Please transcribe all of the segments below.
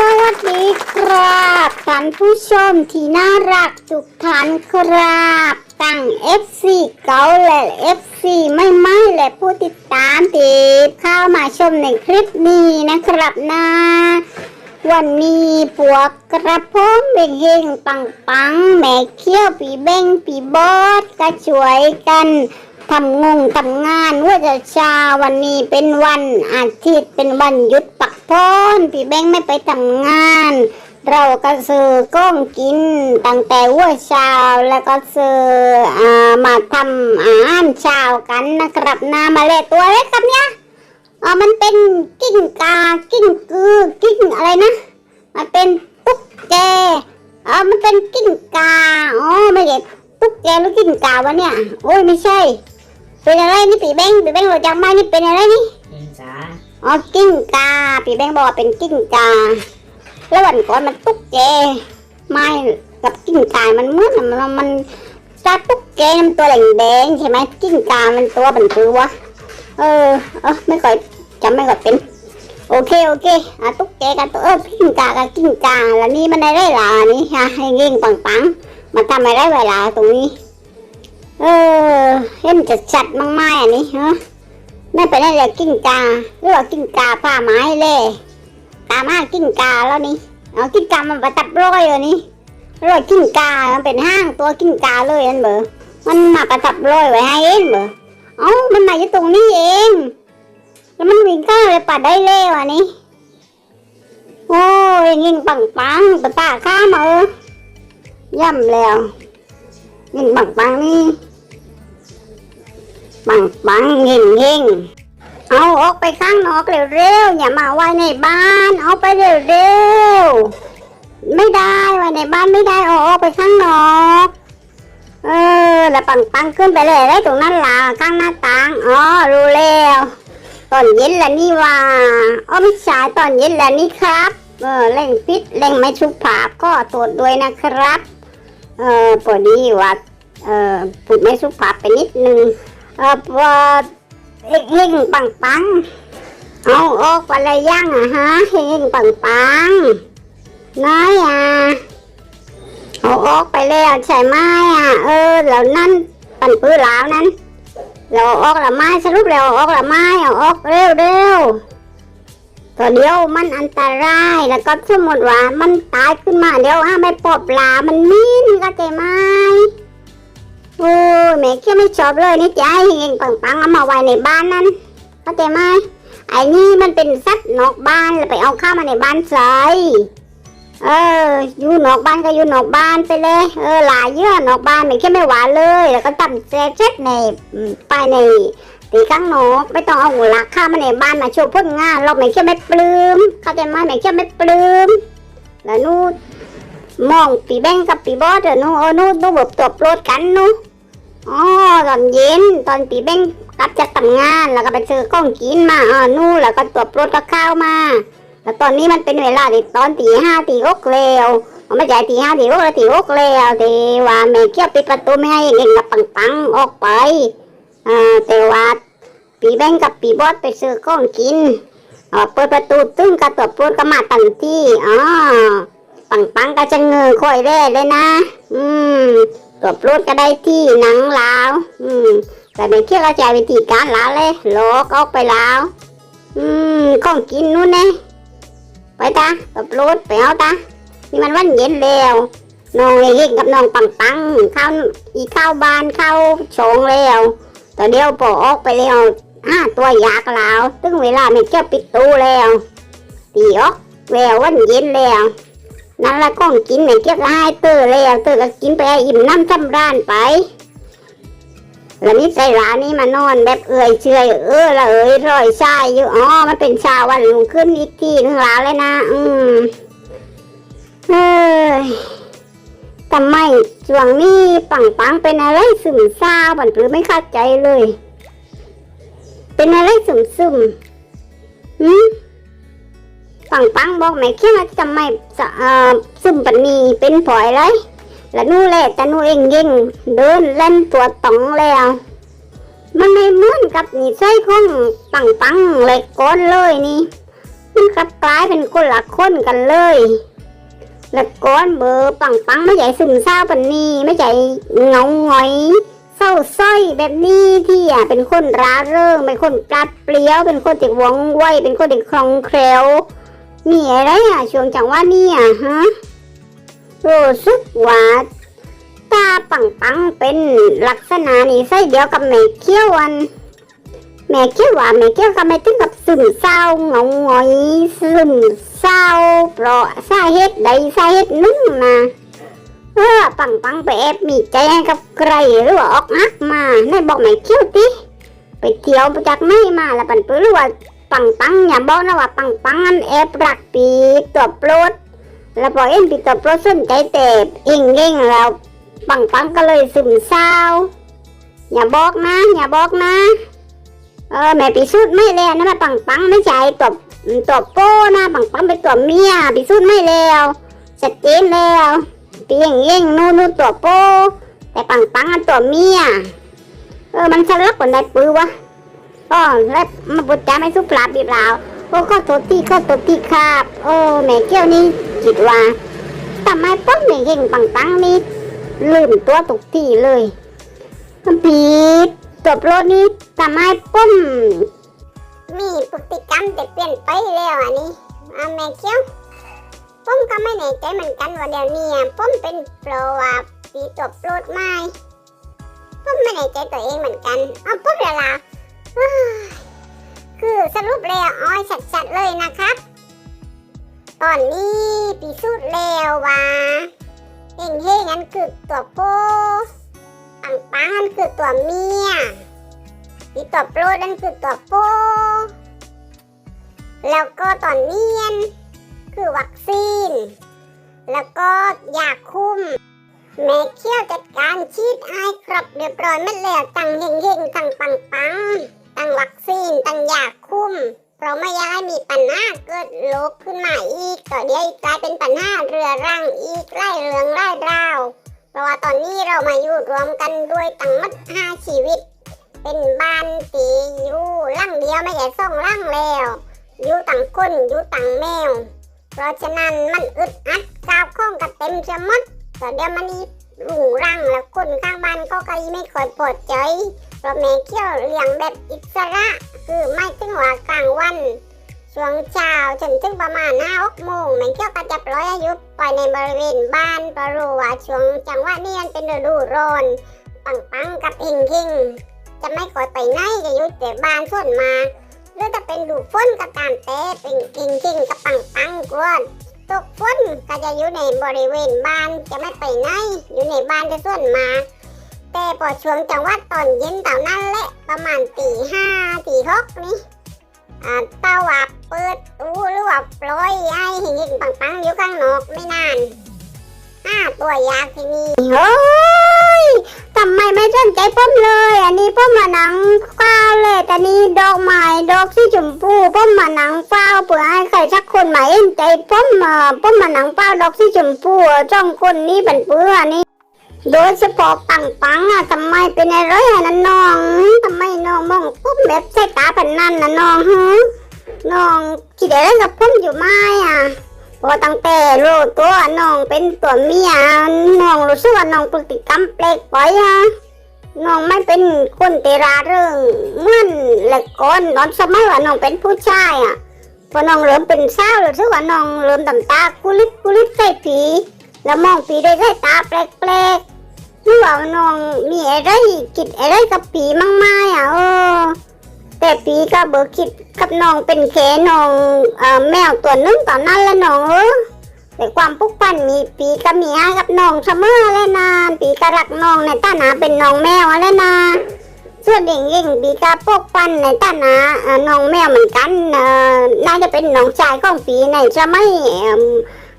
สวัสดีครับท่านผู้ชมที่น่ารักทุกท่านครับตั้ง FC เก่าและ FC ไม่ไม่และผู้ติดตามติดเข้ามาชมในคลิปนี้นะครับนะวันนี้พวกกระผมเบ่งเฮงปังปังแม่เขี้ยวปีเบ้งปีบอสก็ช่วยกัน ทำงงทำงานว่าจะชาวันนี้เป็นวันอาทิตย์เป็นวันหยุดปักพ้อนปีเบ้งไม่ไปทำงาน เราก็ซื้อก้องกินตั้งแต่วัวเช้าแล้วก็ซื้ออมาทำอาหารเช้ากันนะครับนามาเลตัวเล็กครับเนี่ยอ่ามันเป็นกิ้งกากิ้งกือกิ้งอะไรนะ มันเป็นตุ๊กแกอ่ามันเป็นกิ้งกาอ๋อไม่ใช่ตุ๊กแกหรือกิ้งกาวะเนี่ย โอ้ยไม่ใช่ เป็นอะไรนี่ปีแบงปีแบงเราจำไม่นี่เป็นอะไรนี่เองจ๋าอ๋อกิ้งกาปีแบงบอกว่าเป็นกิ้งกา แล้ววันก่อนมันตุ๊กแกไม่กับกิ้งกามันเหมือนมันมันตาตุ๊กแกมันตัวแดงๆใช่ไหมกิ้งกามันตัวบันคือวะเออเออไม่ค่อยจำไม่ค่อยเป็นโอเคโอเคอะตุ๊กแกกับตัวเออกิ้งกากับกิ้งกาแล้วนี่มันได้ไรล่ะนี่ฮะให้เง่งปังปังๆมันทำอะไรเวลาตรงนี้ เออเห็นจะชัดมากๆอันนี้ฮะไม่เป็นอะไรกิ้งกาหรือว่ากิ้งกาผ้าไม้เล่ตามหากิ้งกาแล้วนี่เอากิ้งกามันประทับร้อยเลยนี่ร้อยกิ้งกามันเป็นห้างตัวกิ้งกาเลยนั่นเบอมันมาประทับร้อยไว้ให้เองเบอเอ้ามันมาอยู่ตรงนี้เอง แล้วมันวิ่งข้าเลยปัดได้เร็วอันนี้โอ้ยยิงปังปังปะตาข้ามเออย่ำแล้วยิงปังปังนี่ ปังปังยิงยิงเอาออกไปข้างนอกเร็วๆอย่ามาไว้ในบ้านเอาไปเร็วๆไม่ได้ไว้ในบ้านไม่ได้เอาออกไปข้างนอกเออแล้วปังปังขึ้นไปเลยได้ตรงนั้นล่ะข้างหน้าต่างอ๋อรู้แล้วตอนเย็นแล้วนี่ว่าอ๋อไม่ใช่ตอนเย็นแล้วนี่ครับเออเร่งพิษเร่งไม่ชุบผาพก็ตรวจด้วยนะครับ เออพอดีว่าเออพูดไม่สุภาพไปนิดนึง เออพอเฮงปังปังเอาออกไปเลยยังอะฮะเฮงปังปังน้อยอะเอาออกไปแล้วใช่ไหมอะ เออแล้วนั่นปันปื้อแล้วนั้นเราออกละไม้สรุปแล้วออกละไม้เอาออกเร็วเร็วก็เดียวมันอันตรายแล้วก็สมมติว่ามันตายขึ้นมาเดี๋ยวห้าไม่ปอบปลามันมิ้นก็ใจไหม โอ้ยแม่เคี้ยวไม่ชอบเลยนี่จะให้เองปังปังๆเอามาไว้ในบ้านนั้นเข้าใจไหมไอ้นี่มันเป็นสัตว์นอกบ้านแล้วไปเอาเข้ามาในบ้านใส่เออ อยู่นอกบ้านก็อยู่นอกบ้านไปเลย เออหลายเยอะนอกบ้านแม่เคี้ยไม่หวานเลย แล้วก็ตำแซ่บในไปในตีข้างนอกไม่ต้องเอาหลักข้ามาในบ้านมาโชว์ผลงานเราแม่เคี้ยไม่ปลื้มเข้าใจไหมแม่เคี้ยไม่ปลื้มแล้วนู่นมองปีแบงกับปีบอสเถอะนู่นเอนู่นนู่นแบบตบรถกันนู่น อ๋อตอนเย็นตอนปีเบ้งกลับจากทำงานแล้วก็ไปซื้อของกินมาอ๋อนู่นแล้วก็ตัวรถก็ข้าวมา แล้วตอนนี้มันเป็นเวลาที่ตอนตีห้าตีหกแล้วอ๋อไม่ใช่ตีห้าตีหกแล้วตีหกแล้วแต่ว่าแม่เกี่ยวปิดประตูไม่ให้เองกับปังปังออกไปอ่าแต่ว่าปีเบ้งกับปีบอสไปซื้อของกินอ๋อเปิดประตูตึ้งกับตัวรถก็มาตั้งที่อ๋อปังปังก็จะเงยค่อยแร่เลยนะ อืม ตัวปลุดก็ได้ที่หนังลาว อืมแต่ไม่เชื่อก็จะวิธีการลาวเลยโลกออกไปลาว อืมของกินนู่นเนี่ยไปตาตัวปลุดไปเอาตานี่มันวันเย็นแล้วน้องเฮงกับน้องปังปังเข้าอีเข้าบ้านเข้าโฉงแล้วตอนเดียวปอออกไปแล้วห้าตัวอยากลาว ถึงเวลาไม่เชื่อปิดตู้แล้วตีออกแล้ววันเย็นแล้ว นั่นละก้องกินเหนเก็บให้เตอร์แล้วเตอร์ก็กินไปอิ่มน้ำทำร้านไป แล้วนี่ใจร้านนี้มานอนแบบเอื่อยเชยเออละเอ้ยรอยชายอยู่อ๋อมันเป็นชาวันลุงขึ้นอีกทีนึงแล้วเลยนะ อืมเฮ้ยทำไมช่วงนี้ปังปังเป็นอะไรซึมซาบันหรือไม่เข้าใจเลย เป็นอะไรซึมซึมๆหืม ปังปังบอกแม่เขี้ยทำไมจะเอ่อซึมปันนีเป็นผอยเลยแล้วนู่นแหละแต่นู่นเองยิงเดินเล่นตัวตองแล้ว มันไม่เหมือนกับนิสัยของปังปังเลยก้อนเลยนี่มันกลับกลายเป็นคนละคนกันเลย แล้วก้อนเบอร์ปังปังไม่ใหญ่ซึมเศร้าปันนีไม่ใหญ่เหงาหงอยเศร้าสร้อยแบบนี้ที่อะเป็นคนร้าเริงเป็นคนปลัดเปลี้ยว เป็นคนติดวงไวเป็นคนติดคลองแคลว มีอะไรอะช่วงจังหวะนี้อะฮะรู้สึกว่าตาปังปังเป็นลักษณะนิสัยเดียวกับแม่เขี้ยวอันแม่เขี้ยวว่าแม่เขี้ยวก็ไม่ถึงกับซึมเศร้าเหงาหงอยซึมเศร้าเพราะสาเหตุใดสาเหตุนึ่งนะเออปังปังไปแอบมีใจกับใครหรือว่าออกอักมาในบอกไม่เขี้ยวติไปเที่ยวจากไหนมาแล้วปันปื้อหรือว่า ปังปังอย่าบอกนะว่าปังปังอันแอบรักปีตัวโปรดแล้วพอเอ็นปีตัวโปรดสนใจแต่เองเง่งแล้วปังปังก็เลยซึมเศร้า อย่าบอกนะ อย่าบอกนะ เออแม่พิสูจน์ไม่แล้วนะแม่ปังปังไม่ใช่ตัวตัวโป้นะปังปังเป็นตัวเมียพิสูจน์ไม่แล้วชัดเจนแล้วเตียงเย่งนู่นนู่นตัวโป้แต่ปังปังอันตัวเมียเออมันสลักคนใดปือวะ อ๋อแล้วมาบุจจาไม่สุภาบีเปล่าโอ้ข้อตัวที่ข้อตัวที่ครับโอ้แม่เกี้ยวนี่คิดว่าทำไมป้อมแม่เย่งปังปังนี่ลืมตัวตุกที่เลยมันผีตัวปรดนี่ทำไมป้มมีพฤติกรรมแต่เปลี่ยนไปแล้วอันนี้อาแม่เกี้ยวผมก็ไม่แน่ใจเหมือนกันว่าเดี๋ยวนี้อะผมเป็นโปรว่าปีตัวปรดไหมผมไม่แน่ใจตัวเองเหมือนกันเอปุ๊บเดี๋ยวละ คือสรุปแล้วอ้อยชัดๆเลยนะครับ ตอนนี้พิสูจน์แล้วว่าเฮงเฮงๆนั่นคือตัวโปปังปังนั่นคือตัวเมียปีตัวโปรดนั่นคือตัวโปแล้วก็ตอนเนียน คือวัคซีน แล้วก็ยาคุมแม่เขี้ยวจัดการฉีดให้ครบเรียบร้อยหมดแล้วตังเฮงเฮงๆตังปังปัง ตั้งวัคซีน ตั้งยาคุมเพราะไม่อยากให้มีปัญหาเกิดโรคขึ้นมาอีกต่อเดี๋ยวกลายเป็นปัญหาเรือรังอีกไล่เรืองไล่ราวเพราะว่าตอนนี้เรามาอยู่รวมกันด้วยตั้งมัดห้าชีวิต เป็นบ้านตีอยู่ร่างเดียวไม่ใช่สองร่างแล้วอยู่ต่างคนอยู่ต่างแมว เพราะฉะนั้นมันอึดอัดกาวข้องกับเต็มจะมดแต่เดี๋ยวมันนี่รุงรังแล้วคนข้างบ้านก็ก็ไม่ค่อยปลดใจ ราะแม่เขี้ยวเลี้ยงแบบอิสระ คือไม่ถึงว่ากลางวันช่วงเช้าจนถึงประมาณห้าหกโมงแม่เขี้ยวก็จะปล่อยอายุปล่อยในบริเวณบ้านเพราะรู้ว่าช่วงจังหวะนี้มันเป็นฤดูร้อนปังปังกับเฮงเฮงจะไม่ค่อไปไหนจะอยู่แต่บ้านส่วนมาหรือจะเป็นดูฝนก็ตามแต่เป็นเฮงเฮงกับปังปังกวนตกฝนก็จะอยู่ในบริเวณบ้านจะไม่ไปไหนอยู่ในบ้านจะส่วนมา แต่พอช่วงจังหวัดตอนเย็นเต่านั้นแหละประมาณตีห้าตีหกนี่อ่าเต้าว่าเปิดอู้หรือว่าปล่อยให้เห็นๆปังๆอยู่ข้างนอกไม่นานห้าตัวยากที่นี่เฮ้ยทำไมไม่สนใจป้อมเลย อันนี้ป้อมมาหนังฟ้าเลยแต่นี่ดอกไม้ดอกสีชมพูป้อมมาหนังฟ้าเผื่อให้ใครสักคนมาเอ็นใจป้อมมาป้อมมาหนังฟ้าดอกสีชมพูจ้องคนนี้เป็นเปื้อนี่ โดยเฉพาะปังปังอะทำไมเป็นอะไรอะนั่นน้องทำไมน้องมองปุ๊บแบบใส่ตาเป็นนั่นนะน้องฮะน้องคิดอะไรกับผมอยู่ไหมอะพอตั้งแต่รู้ตัวน้องเป็นตัวเมียน้องรู้สึกว่าน้องพฤติกรรมแปลกไปอะน้องไม่เป็นคนเตราเรื่องเมื่อนแหละก่อนตอนสมัยว่าน้องเป็นผู้ชายอะพอน้องเริ่มเป็นสาวรู้สึกว่าน้องเริ่มต่ำตากุลิบกุลิบใส่ผีแล้วมองผีด้วยสายตาแปลกๆ หรือว่าน้องมีอะไรคิดอะไรกับผีมั่งไหมอะเออแต่ผีก็เบิกคิดกับน้องเป็นแค่น้องอแมวตัวนึงตอนนั้นละน้องเออแต่ความผูกพันมีปีก็มีให้กับน้องเสมอเลยนะปีก็รักน้องในฐานะเป็นน้องแมวเลยนะส่วนเด็กยิ่งปีก็ปกปันในฐานะเอ่อน้องแมวเหมือนกันน่าจะเป็นน้องชายของปีในสมัยเ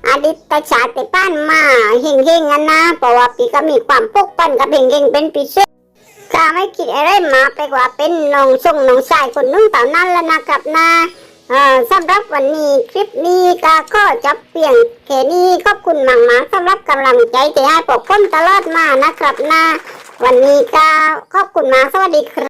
อดีตชาติป้านมาเฮงเฮงๆกันนะเพราะว่าปีก็มีความปกปันกับเฮงเฮงเป็นพิเศษก็ไม่คิดอะไรมาไปกว่าเป็นน้องส่งน้องชายคนนึงเต่านั้นแล้วนะครับนะสำหรับวันนี้คลิปนี้ก็ก็จะเปลี่ยนแค่นี้ขอบคุณมากๆสำหรับกำลังใจที่ให้ปกป้นตลอดมานะครับนะวันนี้ก็ขอบคุณมาสวัสดีครับ